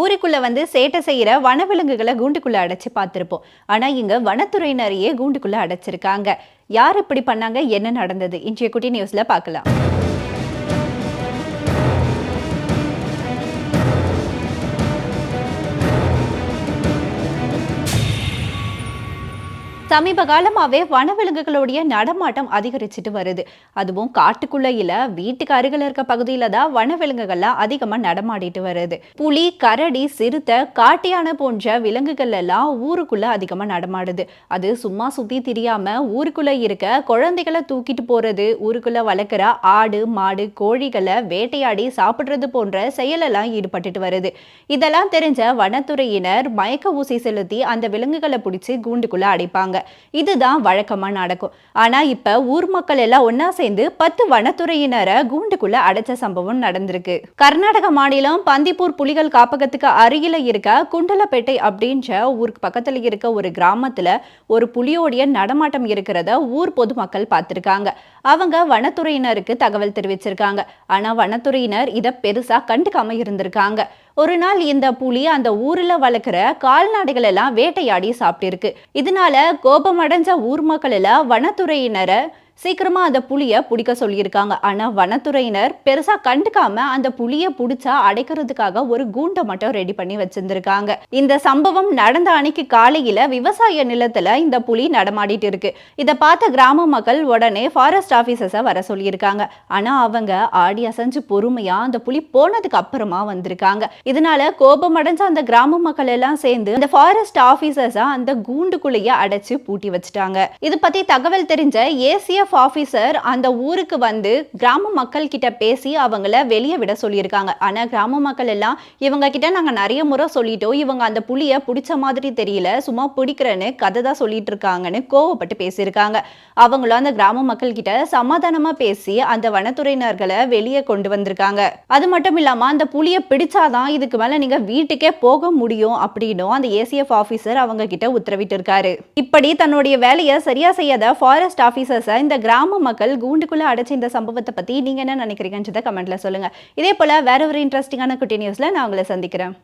ஊருக்குள்ள வந்து சேட்டை செய்யற வனவிலங்குகளை கூண்டுக்குள்ள அடைச்சு பார்த்துருப்போம். ஆனா இங்க வனத்துறையினரையே கூண்டுக்குள்ள அடைச்சிருக்காங்க. யார் இப்படி பண்ணாங்க? என்ன நடந்தது? இன்றைய குட்டி நியூஸ்ல பார்க்கலாம். சமீப காலமாகவே வனவிலங்குகளுடைய நடமாட்டம் அதிகரிச்சுட்டு வருது. அதுவும் காட்டுக்குள்ளேயில வீட்டுக்கு அருகில் இருக்க பகுதியில தான் வனவிலங்குகள்லாம் அதிகமாக நடமாடிட்டு வருது. புலி கரடி சிறுத்தை காட்டியான போன்ற விலங்குகள் எல்லாம் ஊருக்குள்ள அதிகமாக நடமாடுது. அது சும்மா சுத்தி திரியாம ஊருக்குள்ள இருக்க குழந்தைகளை தூக்கிட்டு போறது ஊருக்குள்ள வளர்க்குற ஆடு மாடு கோழிகளை வேட்டையாடி சாப்பிடுறது போன்ற செயலெல்லாம் ஈடுபட்டுட்டு வருது. இதெல்லாம் தெரிஞ்ச வனத்துறையினர் மயக்க ஊசி செலுத்தி அந்த விலங்குகளை பிடிச்சி கூண்டுக்குள்ள அடைப்பாங்க. இதுதான் வழக்கமா நடக்கும். ஆனா இப்ப ஊர் மக்கள் எல்லாம் ஒன்னா சேர்ந்து பத்து வனத்துறையினரை கூண்டுக்குள்ள அடைச்ச சம்பவம் நடந்திருக்கு. கர்நாடக மாநிலம் பந்திப்பூர் புலிகள் காப்பகத்துக்கு அருகில இருக்க குண்டலப்பேட்டை அப்படின்ற ஊருக்கு பக்கத்துல இருக்க ஒரு கிராமத்துல ஒரு புலியோடைய நடமாட்டம் இருக்கிறத ஊர் பொதுமக்கள் பார்த்துருக்காங்க. அவங்க வனத்துறையினருக்கு தகவல் தெரிவிச்சிருக்காங்க. ஆனா வனத்துறையினர் இதை பெருசா கண்டுக்காம இருந்திருக்காங்க. ஒரு நாள் இந்த புலி அந்த ஊர்ல வளர்க்குற கால்நடைகள் எல்லாம் வேட்டையாடி சாப்பிட்டிருக்கு. இதனால கோபமடைஞ்ச ஊர் மக்கள் எல்லாம் வனத்துறையினரை சீக்கிரமா அந்த புளியை பிடிக்க சொல்லியிருக்காங்க. ஆனா வனத்துறையினர் பெருசா கண்டுக்காம அந்த புளியை பிடிச்சா அடைக்கிறதுக்காக ஒரு கூண்டை மட்டும் ரெடி பண்ணி வச்சிருந்திருக்காங்க. இந்த சம்பவம் நடந்த அன்னைக்கு காலையில விவசாய நிலத்துல இந்த புலி நடமாடிட்டு இருக்கு. இதை பார்த்த கிராம மக்கள் உடனே ஃபாரஸ்ட் ஆஃபீஸர்ஸை வர சொல்லியிருக்காங்க. ஆனா அவங்க ஆடி அசைஞ்சு பொறுமையா அந்த புலி போனதுக்கு அப்புறமா வந்திருக்காங்க. இதனால கோபம் அடைஞ்ச அந்த கிராம மக்கள் எல்லாம் சேர்ந்து அந்த ஃபாரஸ்ட் ஆஃபீஸர்ஸை அந்த கூண்டுக்குள்ளேயே அடைச்சு பூட்டி வச்சுட்டாங்க. இது பத்தி தகவல் தெரிஞ்ச ஏசிய ஐஏஎஃப் ஆஃபீஸர் அந்த ஊருக்கு வந்து கிராம மக்கள் கிட்ட பேசி அவங்கள வெளியே விட சொல்லியிருக்காங்க. ஆனால் கிராம மக்கள் எல்லாம் இவங்க கிட்ட நாங்கள் நிறைய முறை சொல்லிட்டோம். இவங்க அந்த புளியை பிடிச்ச மாதிரி தெரியல. சும்மா பிடிக்கிறேன்னு கதை தான் சொல்லிட்டு இருக்காங்கன்னு கோவப்பட்டு பேசியிருக்காங்க. அவங்களும் அந்த கிராம மக்கள் கிட்ட சமாதானமாக பேசி அந்த வனத்துறையினர்களை வெளியே கொண்டு வந்திருக்காங்க. அது மட்டும் இல்லாமல் அந்த புளியை பிடிச்சாதான் இதுக்கு மேலே நீங்கள் வீட்டுக்கே போக முடியும் அப்படின்னும் அந்த ஏசிஎஃப் ஆஃபீஸர் அவங்க கிட்ட உத்தரவிட்டு இருக்காரு இப்படி தன்னுடைய வேலையை சரியா செய்யாத ஃபாரஸ்ட் ஆஃபீஸர்ஸை இந்த கிராம மக்கள் கூண்டுக்குள்ள அடைச்ச இந்த சம்பவத்தை பத்தி நீங்க என்ன நினைக்கிறீங்கன்றதை கமெண்ட்ல சொல்லுங்க. இதே போல வேற ஒரு இன்ட்ரெஸ்டிங்கான குட்டி நியூஸ்ல நான் உங்களை சந்திக்கிறேன்.